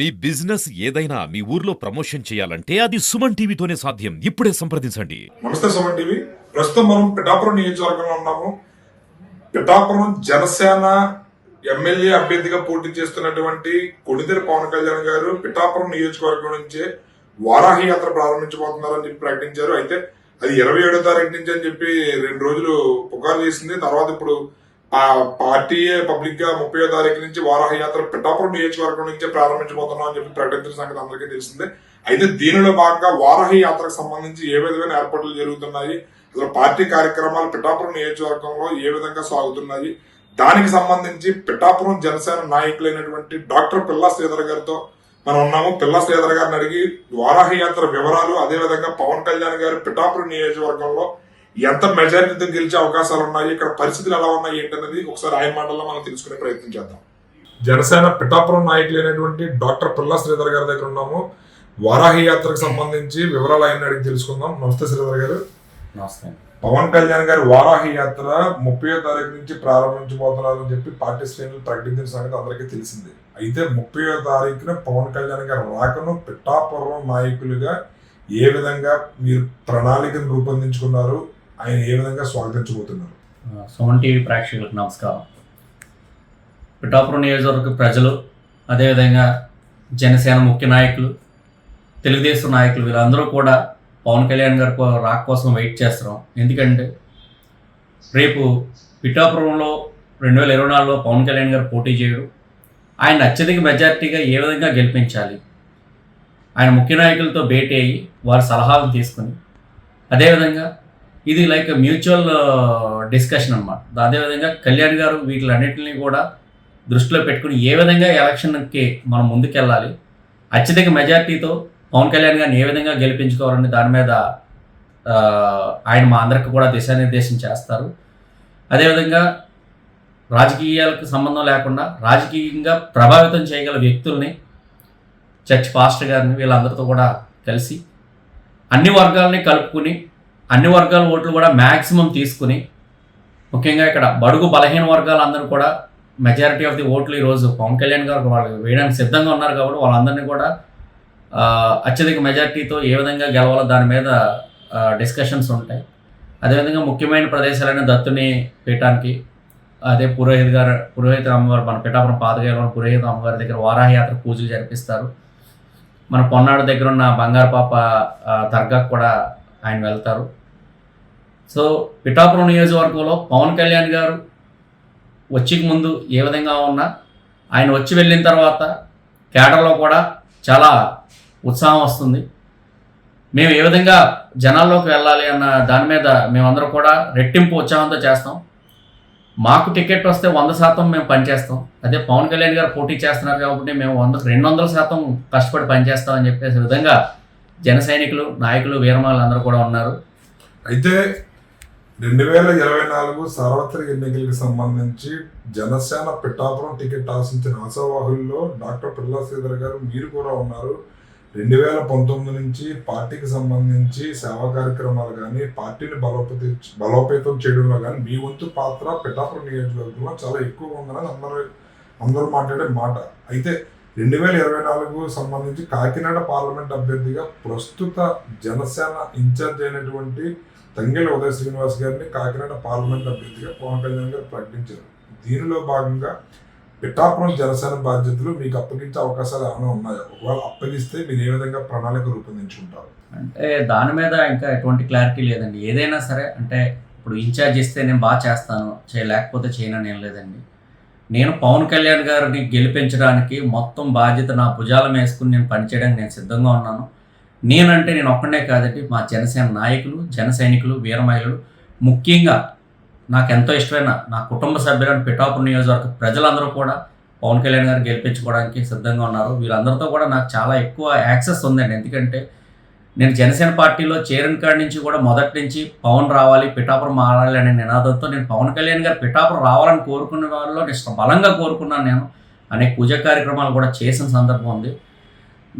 మీ business ఏదైనా మీ ఊర్లో promotion చేయాలంటే అది సుమన్ టీవీతోనే సాధ్యం. ఇప్పుడే సంప్రదించండి. నమస్తే సుమన్ టీవీ. ప్రస్తుతం మనం పిఠాపురం నియోజకవర్గంలో ఉన్నాము. పిఠాపురం జనసేన ఎమ్మెల్యే అభ్యర్థిగా పోటీ చేస్తున్నటువంటి కొణిదెల పవన్ కళ్యాణ్ గారు పిఠాపురం నియోజకవర్గం నుంచే వారాహి యాత్ర ప్రారంభించబోతున్నారని చెప్పి ప్రకటించారు. అయితే అది ఇరవై ఏడో తారీఖు నుంచి అని చెప్పి రెండు రోజులు పుకారు చేసింది. తర్వాత ఇప్పుడు ఆ పార్టీయే పబ్లిక్గా ముప్పై తారీఖు నుంచి వారాహ యాత్ర పిఠాపురం నియోజకవర్గం నుంచే ప్రారంభించబోతున్నాం అని చెప్పి ప్రకటించిన సంగతి అందరికీ తెలిసిందే. అయితే దీనిలో భాగంగా వారాహి యాత్రకు సంబంధించి ఏ విధమైన ఏర్పాట్లు జరుగుతున్నాయి? అసలు పార్టీ కార్యక్రమాలు పిఠాపురం నియోజకవర్గంలో ఏ విధంగా సాగుతున్నాయి? దానికి సంబంధించి పిఠాపురం జనసేన నాయకులైనటువంటి డాక్టర్ పిల్లా శ్రీధర్ గారితో మనం ఉన్నాము. పిల్లా శ్రీధర్ గారిని అడిగి వారాహి యాత్ర వివరాలు అదే విధంగా పవన్ కళ్యాణ్ గారు పిఠాపురం నియోజకవర్గంలో ఎంత మెజారిటీతో గెలిచే అవకాశాలు ఉన్నాయి ఇక్కడ పరిస్థితులు ఎలా ఉన్నాయి ఏంటనేది ఒకసారి ఆయన మాటల్లో మనం తెలుసుకునే ప్రయత్నం చేద్దాం. జనసేన పిఠాపురం నాయకులైనటువంటి డాక్టర్ పిల్లా శ్రీధర్ గారి దగ్గర ఉన్నాము. వారాహి యాత్రకు సంబంధించి వివరాలు ఆయన అడిగి తెలుసుకుందాం. నమస్తే శ్రీధర్ గారు. నమస్తే. పవన్ కళ్యాణ్ గారి వారాహి యాత్ర ముప్పై తారీఖు నుంచి ప్రారంభించబోతున్నారు అని చెప్పి పార్టీ శ్రేణులు ప్రకటించిన సంగతి అందరికీ తెలిసింది. అయితే ముప్పై తారీఖున పవన్ కళ్యాణ్ గారి రాకను పిఠాపురం నాయకులుగా ఏ విధంగా మీరు ప్రణాళికను రూపొందించుకున్నారు? ఆయన ఏ విధంగా స్వాగతించబోతున్నారు? ఆ, టీవీ ప్రేక్షకులకు నమస్కారం. పిఠాపురం నియోజకవర్గ ప్రజలు అదేవిధంగా జనసేన ముఖ్య నాయకులు తెలుగుదేశం నాయకులు వీళ్ళందరూ కూడా పవన్ కళ్యాణ్ గారి రాక్ రాక కోసం వెయిట్ చేస్తున్నాం. ఎందుకంటే రేపు పిఠాపురంలో రెండు వేల ఇరవై నాలుగులో పవన్ కళ్యాణ్ గారు పోటీ చేయడం. ఆయన అత్యధిక మెజారిటీగా ఏ విధంగా గెలిపించాలి? ఆయన ముఖ్య నాయకులతో భేటీ అయ్యి వారి సలహాలను తీసుకుని అదేవిధంగా ఇది లైక్ మ్యూచువల్ డిస్కషన్ అనమాట అదేవిధంగా కళ్యాణ్ గారు వీటిలన్నింటినీ కూడా దృష్టిలో పెట్టుకుని ఏ విధంగా ఎలక్షన్కి మనం ముందుకెళ్ళాలి అత్యధిక మెజార్టీతో పవన్ కళ్యాణ్ గారిని ఏ విధంగా గెలిపించుకోవాలని దాని మీద uh, ఆయన మా అందరికి కూడా దిశానిర్దేశం చేస్తారు. అదేవిధంగా రాజకీయాలకు సంబంధం లేకుండా రాజకీయంగా ప్రభావితం చేయగల వ్యక్తుల్ని చర్చ్ పాస్టర్ గారిని వీళ్ళందరితో కూడా కలిసి అన్ని వర్గాలని కలుపుకుని అన్ని వర్గాల ఓట్లు కూడా మ్యాక్సిమం తీసుకుని ముఖ్యంగా ఇక్కడ బడుగు బలహీన వర్గాలందరూ కూడా మెజారిటీ ఆఫ్ ది ఓట్లు ఈరోజు పవన్ కళ్యాణ్ గారు వాళ్ళు వేయడానికి సిద్ధంగా ఉన్నారు కాబట్టి వాళ్ళందరినీ కూడా అత్యధిక మెజారిటీతో ఏ విధంగా గెలవాలో దాని మీద డిస్కషన్స్ ఉంటాయి. అదేవిధంగా ముఖ్యమైన ప్రదేశాలైన దత్తుని పీఠానికి అదే పురోహిత్ గారు పురోహిత అమ్మవారు మన పిఠాపురం పాతగారు పురోహిత అమ్మవారి దగ్గర వారాహయాత్ర పూజలు జరిపిస్తారు. మన పొన్నాడు దగ్గర ఉన్న బంగారు పాప దర్గాకు కూడా ఆయన వెళ్తారు. సో పిఠాపురం నియోజకవర్గంలో పవన్ కళ్యాణ్ గారు వచ్చి ముందు ఏ విధంగా ఉన్నా ఆయన వచ్చి వెళ్ళిన తర్వాత కేడర్లో కూడా చాలా ఉత్సాహం వస్తుంది. మేము ఏ విధంగా జనాల్లోకి వెళ్ళాలి అన్న దాని మీద మేమందరం కూడా రెట్టింపు ఉత్సాహంతో చేస్తాం. మాకు టికెట్ వస్తే వంద శాతం మేము పనిచేస్తాం. అదే పవన్ కళ్యాణ్ గారు పోటీ చేస్తున్నారు కాబట్టి మేము వంద రెండు వందల శాతం కష్టపడి పనిచేస్తామని చెప్పేసి విధంగా జన సైనికులు నాయకులు వీరమాలు అందరూ కూడా ఉన్నారు. అయితే రెండు వేల ఇరవై నాలుగు సార్వత్రిక ఎన్నికలకు సంబంధించి జనసేన పిఠాపురం టికెట్ ఆశించిన ఆశావాహుల్లో డాక్టర్ పిల్లా శ్రీధర్ గారు మీరు కూడా ఉన్నారు. రెండు వేల పంతొమ్మిది నుంచి పార్టీకి సంబంధించి సేవా కార్యక్రమాలు కానీ పార్టీని బలోపేత బలోపేతం చేయడంలో కానీ మీ వంతు పాత్ర పిఠాపురం నియోజకవర్గంలో చాలా ఎక్కువ ఉందని అందరూ అందరూ మాట్లాడే మాట. అయితే రెండు వేల ఇరవై నాలుగు సంబంధించి కాకినాడ పార్లమెంట్ అభ్యర్థిగా ప్రస్తుత జనసేన ఇన్ఛార్జ్ అయినటువంటి తంగెళ్ళ ఉదయ శ్రీనివాస్ గారిని కాకినాడ పార్లమెంట్ అభ్యర్థిగా పవన్ కళ్యాణ్ గారు ప్రకటించారు. దీనిలో భాగంగా పిఠాపురం జనసేన బాధ్యతలు మీకు అప్పగించే అవకాశాలు ఏమైనా ఉన్నాయా? ఒకవేళ అప్పగిస్తే మీరు ఏ విధంగా ప్రణాళిక రూపొందించుకుంటారు? అంటే దాని మీద ఇంకా ఎటువంటి క్లారిటీ లేదండి. ఏదైనా సరే అంటే ఇప్పుడు ఇన్ఛార్జ్ ఇస్తే నేను బాగా చేస్తాను చేయలేకపోతే చేయనని ఏం లేదండి. నేను పవన్ కళ్యాణ్ గారిని గెలిపించడానికి మొత్తం బాధ్యత నా భుజాల వేసుకుని నేను పనిచేయడానికి నేను సిద్ధంగా ఉన్నాను. నేనంటే నేను ఒక్కడే కాదండి మా జనసేన నాయకులు జన సైనికులు వీర మహిళలు. ముఖ్యంగా నాకు ఎంతో ఇష్టమైన నా కుటుంబ సభ్యులను పిఠాపురం నియోజకవర్గ ప్రజలందరూ కూడా పవన్ కళ్యాణ్ గారు గెలిపించుకోవడానికి సిద్ధంగా ఉన్నారు. వీళ్ళందరితో కూడా నాకు చాలా ఎక్కువ యాక్సెస్ ఉందండి. ఎందుకంటే నేను జనసేన పార్టీలో చేరిన కాడి నుంచి కూడా మొదటి నుంచి పవన్ రావాలి పిఠాపురం మారాలి అనే నినాదంతో నేను పవన్ కళ్యాణ్ గారు పిఠాపురం రావాలని కోరుకునే వాళ్ళలో నేను బలంగా కోరుకున్నాను నేను. అనేక పూజ కార్యక్రమాలు కూడా చేసిన సందర్భం ఉంది.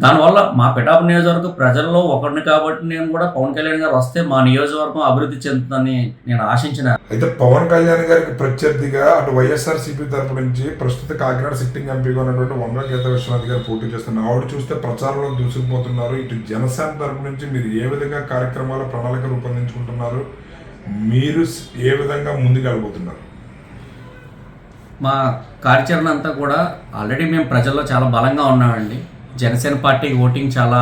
దానివల్ల మా పిఠాపు నియోజకవర్గ ప్రజల్లో ఒకరిని కాబట్టి నేను కూడా పవన్ కళ్యాణ్ గారు వస్తే మా నియోజకవర్గం అభివృద్ధి చెందుతుందని నేను ఆశించిన. అయితే పవన్ కళ్యాణ్ గారికి ప్రత్యర్థిగా అటు వైఎస్ఆర్ సిపి తరపు నుంచి ప్రస్తుత కాకినాడ సిట్టింగ్ ఎంపీగా ఉన్నటువంటి వంగ గీత విశ్వనాథ్ గారు పోటీ చేస్తున్నారు. ఆవిడ చూస్తే ప్రచారంలో దూసుకుపోతున్నారు. ఇటు జనసేన తరపు నుంచి మీరు ఏ విధంగా కార్యక్రమాల ప్రణాళిక రూపొందించుకుంటున్నారు? మీరు ఏ విధంగా ముందుకు వెళ్ళబోతున్నారు మా కార్యాచరణ అంతా కూడా ఆల్రెడీ మేము ప్రజల్లో చాలా బలంగా ఉన్నామండి. జనసేన పార్టీ ఓటింగ్ చాలా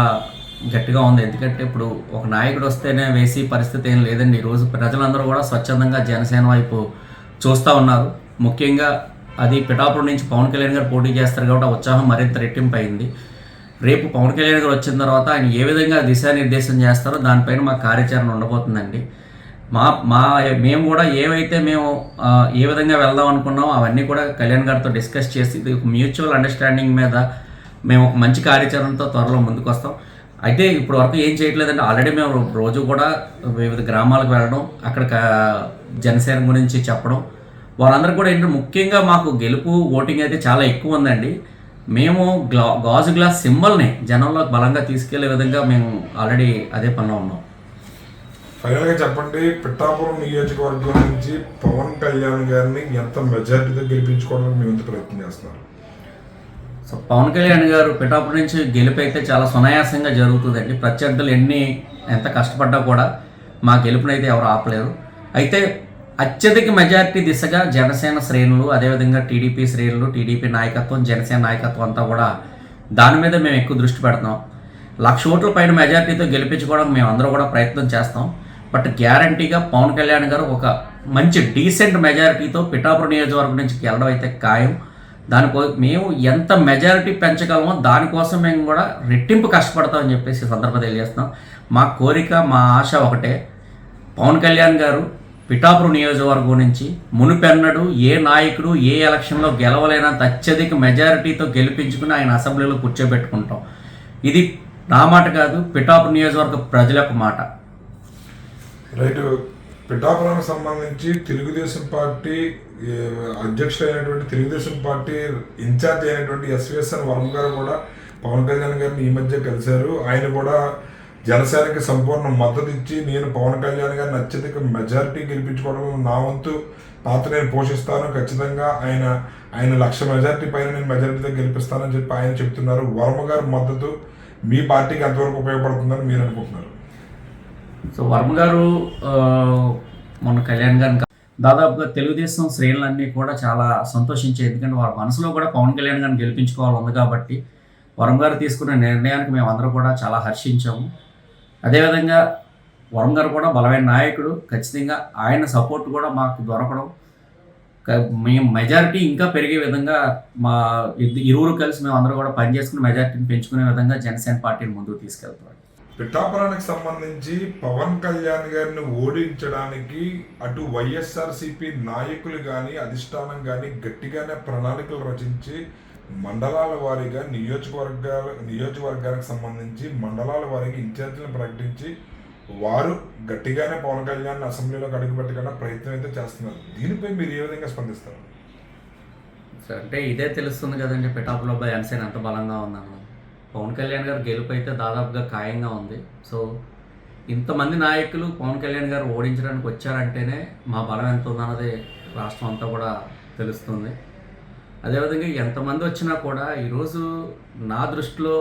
గట్టిగా ఉంది. ఎందుకంటే ఇప్పుడు ఒక నాయకుడు వస్తేనే వేసి పరిస్థితి ఏం లేదండి. ఈరోజు ప్రజలందరూ కూడా స్వచ్ఛందంగా జనసేన వైపు చూస్తూ ఉన్నారు. ముఖ్యంగా అది పిఠాపురం నుంచి పవన్ కళ్యాణ్ గారు పోటీ చేస్తారు కాబట్టి ఆ ఉత్సాహం మరింత రెట్టింపు అయింది రేపు పవన్ కళ్యాణ్ గారు వచ్చిన తర్వాత ఆయన ఏ విధంగా దిశానిర్దేశం చేస్తారో దానిపైన మా కార్యాచరణ ఉండబోతుందండి. మా మా మేము కూడా ఏవైతే మేము ఏ విధంగా వెళ్దాం అనుకున్నామో అవన్నీ కూడా కళ్యాణ్ గారితో డిస్కస్ చేసి ఇది మ్యూచువల్ అండర్స్టాండింగ్ మీద మేము ఒక మంచి కార్యాచరణతో త్వరలో ముందుకు వస్తాం అయితే ఇప్పుడు వరకు ఏం చేయట్లేదంటే ఆల్రెడీ మేము రోజు కూడా వివిధ గ్రామాలకు వెళ్ళడం అక్కడ జనసేన గురించి చెప్పడం. వాళ్ళందరూ కూడా ఏంటంటే ముఖ్యంగా మాకు గెలుపు ఓటింగ్ అయితే చాలా ఎక్కువ ఉందండి. మేము గ్లా గాజు గ్లాస్ సింబల్ని జనంలోకి బలంగా తీసుకెళ్ళే విధంగా మేము ఆల్రెడీ అదే పనిలో ఉన్నాం. ఫైనల్గా చెప్పండి పిఠాపురం నియోజకవర్గం నుంచి పవన్ కళ్యాణ్ గారిని ఎంత మెజారిటీతో గెలిపించుకోవడానికి మేము వంతు ప్రయత్నం చేస్తున్నారు? సో పవన్ కళ్యాణ్ గారు పిఠాపురం నుంచి గెలుపు అయితే చాలా సునాయాసంగా జరుగుతుందండి. ప్రత్యర్థులు ఎన్ని ఎంత కష్టపడ్డా కూడా మా గెలుపునైతే ఎవరు ఆపలేరు. అయితే అత్యధిక మెజారిటీ దిశగా జనసేన శ్రేణులు అదేవిధంగా టీడీపీ శ్రేణులు టీడీపీ నాయకత్వం జనసేన నాయకత్వం అంతా కూడా దాని మీద మేము ఎక్కువ దృష్టి పెడతాం లక్ష ఓట్ల పైన మెజారిటీతో గెలిపించుకోవడానికి మేము అందరూ కూడా ప్రయత్నం చేస్తాం. బట్ గ్యారంటీగా పవన్ కళ్యాణ్ గారు ఒక మంచి డీసెంట్ మెజారిటీతో పిఠాపురం నియోజకవర్గం నుంచి గెలడం అయితే ఖాయం. దానికో మేము ఎంత మెజారిటీ పెంచగలమో దానికోసం మేము కూడా రెట్టింపు కష్టపడతామని చెప్పేసి ఈ సందర్భంగా తెలియజేస్తున్నాం. మా కోరిక మా ఆశ ఒకటే. పవన్ కళ్యాణ్ గారు పిఠాపురం నియోజకవర్గం నుంచి మునుపెన్నడు ఏ నాయకుడు ఏ ఎలక్షన్లో గెలవలేనంత అత్యధిక మెజారిటీతో గెలిపించుకుని ఆయన అసెంబ్లీలో కూర్చోబెట్టుకుంటాం. ఇది నా మాట కాదు పిఠాపురం నియోజకవర్గ ప్రజల యొక్క మాట. రైట్ పిఠాపురానికి సంబంధించి తెలుగుదేశం పార్టీ అధ్యక్షుడైనటువంటి తెలుగుదేశం పార్టీ ఇన్ఛార్జ్ అయినటువంటి ఎస్విఎస్ఎన్ వర్మ గారు కూడా పవన్ కళ్యాణ్ గారిని ఈ మధ్య కలిశారు. ఆయన కూడా జనసేనకి సంపూర్ణ మద్దతు ఇచ్చి నేను పవన్ కళ్యాణ్ గారిని అత్యధిక మెజారిటీ గెలిపించుకోవడంలో నా వంతు. పాత్ర నేను పోషిస్తాను ఖచ్చితంగా ఆయన ఆయన లక్ష మెజారిటీ పైన నేను మెజారిటీతో గెలిపిస్తానని చెప్పి ఆయన చెప్తున్నారు. వర్మ గారి మద్దతు మీ పార్టీకి ఎంతవరకు ఉపయోగపడుతుందని మీరు అనుకుంటున్నారు? సో వర్మ గారు మొన్న కళ్యాణ్ గారిని దాదాపుగా తెలుగుదేశం శ్రేణులన్నీ కూడా చాలా సంతోషించాయి ఎందుకంటే వారి మనసులో కూడా పవన్ కళ్యాణ్ గారిని గెలిపించుకోవాలి ఉంది కాబట్టి వరం గారు తీసుకున్న నిర్ణయానికి మేము అందరూ కూడా చాలా హర్షించాము. అదేవిధంగా వరం గారు కూడా బలమైన నాయకుడు ఖచ్చితంగా ఆయన సపోర్ట్ కూడా మాకు దొరకడం మేము మెజారిటీ ఇంకా పెరిగే విధంగా మా ఇరువురు కలిసి మేము అందరూ కూడా పనిచేసుకుని మెజారిటీని పెంచుకునే విధంగా జనసేన పార్టీని ముందుకు తీసుకెళ్తాం పిఠాపురానికి సంబంధించి పవన్ కళ్యాణ్ గారిని ఓడించడానికి అటు వైఎస్ఆర్సీపీ నాయకులు కానీ అధిష్టానం కానీ గట్టిగానే ప్రణాళికలు రచించి మండలాల వారీగా నియోజకవర్గాల నియోజకవర్గానికి సంబంధించి మండలాల వారికి ఇన్ఛార్జీలను ప్రకటించి వారు గట్టిగానే పవన్ కళ్యాణ్ అసెంబ్లీలోకి అడుగుపెట్టకుండా ప్రయత్నం అయితే చేస్తున్నారు. దీనిపై మీరు ఏ విధంగా స్పందిస్తారు? అంటే ఇదే తెలుస్తుంది కదండి పిఠాపులో జనసేన ఎంత బలంగా ఉందన్నమాట పవన్ కళ్యాణ్ గారు గెలుపు అయితే దాదాపుగా ఖాయంగా ఉంది. సో ఇంతమంది నాయకులు పవన్ కళ్యాణ్ గారు ఓడించడానికి వచ్చారంటేనే మా బలం ఎంత ఉందన్నది రాష్ట్రం అంతా కూడా తెలుస్తుంది. అదేవిధంగా ఎంతమంది వచ్చినా కూడా ఈరోజు నా దృష్టిలో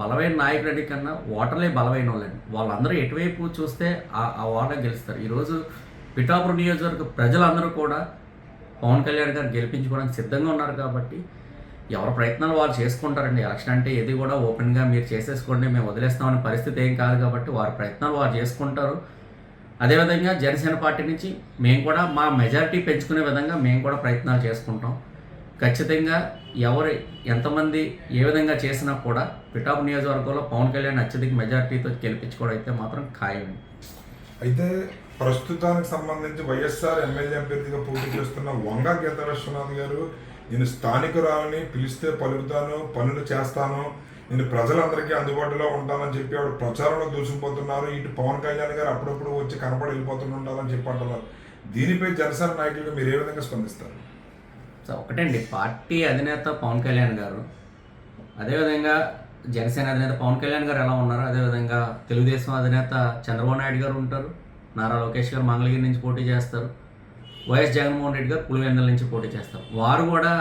బలమైన నాయకుడి కన్నా ఓటర్లే బలమైన వాళ్ళండి వాళ్ళందరూ ఎటువైపు చూస్తే ఆ ఆ ఓటర్ గెలుస్తారు. ఈరోజు పిఠాపురం నియోజకవర్గ ప్రజలందరూ కూడా పవన్ కళ్యాణ్ గారు గెలిపించుకోవడానికి సిద్ధంగా ఉన్నారు కాబట్టి ఎవరి ప్రయత్నాలు వాళ్ళు చేసుకుంటారండి. ఎలక్షన్ అంటే ఏది కూడా ఓపెన్గా మీరు చేసేసుకోండి మేము వదిలేస్తామనే పరిస్థితి ఏం కాదు కాబట్టి వారి ప్రయత్నాలు వారు చేసుకుంటారు. అదేవిధంగా జనసేన పార్టీ నుంచి మేము కూడా మా మెజారిటీ పెంచుకునే విధంగా మేము కూడా ప్రయత్నాలు చేసుకుంటాం. ఖచ్చితంగా ఎవరు ఎంతమంది ఏ విధంగా చేసినా కూడా పిటాప్ నియోజకవర్గంలో పవన్ కళ్యాణ్ అత్యధిక మెజారిటీతో గెలిపించుకోవడం అయితే మాత్రం ఖాయం అయితే ప్రస్తుతానికి సంబంధించి వైఎస్ఆర్ ఎమ్మెల్యే అభ్యర్థిగా పోటీ చేస్తున్న వంగ గీత విశ్వనాథ్ గారు నేను స్థానికురాలని పిలిస్తే పలుకుతాను పనులు చేస్తాను నేను ప్రజలందరికీ అందుబాటులో ఉంటానని చెప్పి ఆవిడ ప్రచారంలో దూసుకుపోతున్నారు. ఇటు పవన్ కళ్యాణ్ గారు అప్పుడప్పుడు వచ్చి కనపడి వెళ్ళిపోతుంటారని చెప్పి అంటున్నారు. దీనిపై జనసేన నాయకులుగా మీరు ఏ విధంగా స్పందిస్తారు? ఒకటండి పార్టీ అధినేత పవన్ కళ్యాణ్ గారు అదేవిధంగా జనసేన అధినేత పవన్ కళ్యాణ్ గారు ఎలా ఉన్నారు? అదేవిధంగా తెలుగుదేశం అధినేత చంద్రబాబు నాయుడు గారు ఉంటారు. నారా లోకేష్ గారు మంగళగిరి నుంచి పోటీ చేస్తారు. వైఎస్ జగన్మోహన్ రెడ్డి గారు పులివెందుల నుంచి పోటీ చేస్తారు. వారు కూడా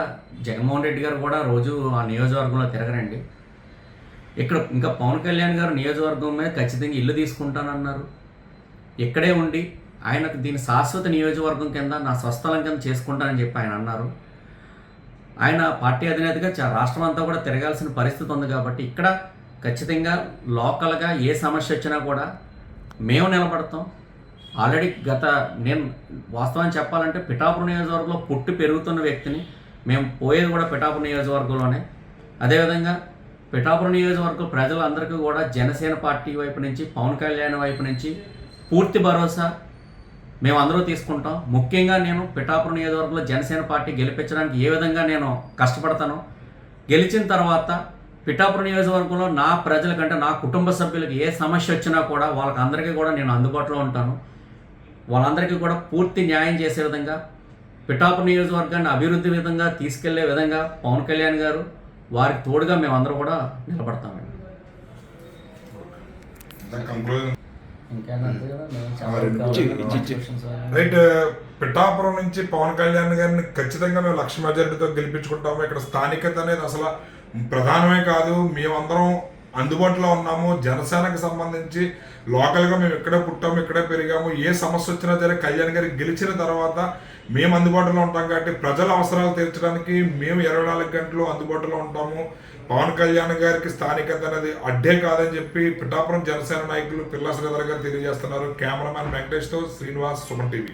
జగన్మోహన్ రెడ్డి గారు కూడా రోజు ఆ నియోజకవర్గంలో తిరగరండి. ఇక్కడ ఇంకా పవన్ కళ్యాణ్ గారు నియోజకవర్గం మీద ఖచ్చితంగా ఇల్లు తీసుకుంటానన్నారు. ఇక్కడే ఉండి ఆయనకు దీని శాశ్వత నియోజకవర్గం కింద నా స్వస్థలం కింద చేసుకుంటానని చెప్పి ఆయన అన్నారు. ఆయన పార్టీ అధినేతగా రాష్ట్రం అంతా కూడా తిరగాల్సిన పరిస్థితి ఉంది కాబట్టి ఇక్కడ ఖచ్చితంగా లోకల్గా ఏ సమస్య వచ్చినా కూడా మేము నిలబడతాం. ఆల్రెడీ గత నేను వాస్తవాన్ని చెప్పాలంటే పిఠాపురం నియోజకవర్గంలో పుట్టి పెరుగుతున్న వ్యక్తిని మేము పోయేది కూడా పిఠాపురం నియోజకవర్గంలోనే. అదేవిధంగా పిఠాపురం నియోజకవర్గ ప్రజలందరికీ కూడా జనసేన పార్టీ వైపు నుంచి పవన్ కళ్యాణ్ వైపు నుంచి పూర్తి భరోసా మేము అందరూ తీసుకుంటాం. ముఖ్యంగా నేను పిఠాపురం నియోజకవర్గంలో జనసేన పార్టీ గెలిపించడానికి ఏ విధంగా నేను కష్టపడతాను గెలిచిన తర్వాత పిఠాపురం నియోజకవర్గంలో నా ప్రజలకంటే నా కుటుంబ సభ్యులకు ఏ సమస్య వచ్చినా కూడా వాళ్ళకి అందరికీ కూడా నేను అందుబాటులో ఉంటాను. వాళ్ళందరికీ కూడా పూర్తి న్యాయం చేసే విధంగా పిఠాపురం నియోజకవర్గాన్ని అభివృద్ధి విధంగా తీసుకెళ్ళే విధంగా పవన్ కళ్యాణ్ గారు వారికి తోడుగా మేమందరం కూడా నిలబడతామండి? రైట్ పిఠాపురం నుంచి పవన్ కళ్యాణ్ గారిని ఖచ్చితంగా మేము లక్ష మెజారిటీతో గెలిపించుకుంటాము. ఇక్కడ స్థానికత అనేది అసలు ప్రధానమే కాదు. మేమందరం అందుబాటులో ఉన్నాము. జనసేనకు సంబంధించి లోకల్గా మేము ఇక్కడే పుట్టాము ఇక్కడే పెరిగాము ఏ సమస్య వచ్చినా సరే కళ్యాణ్ గారికి గెలిచిన తర్వాత మేము అందుబాటులో ఉంటాం కాబట్టి ప్రజల అవసరాలు తీర్చడానికి మేము ఇరవై నాలుగు గంటలు అందుబాటులో ఉంటాము. పవన్ కళ్యాణ్ గారికి స్థానికత అనేది అడ్డే కాదని చెప్పి పిఠాపురం జనసేన నాయకులు పిల్ల శ్రీధర్ గారు తెలియజేస్తున్నారు. కెమెరామ్యాన్ వెంకటేష్తో శ్రీనివాస్ సుమన్ టీవీ.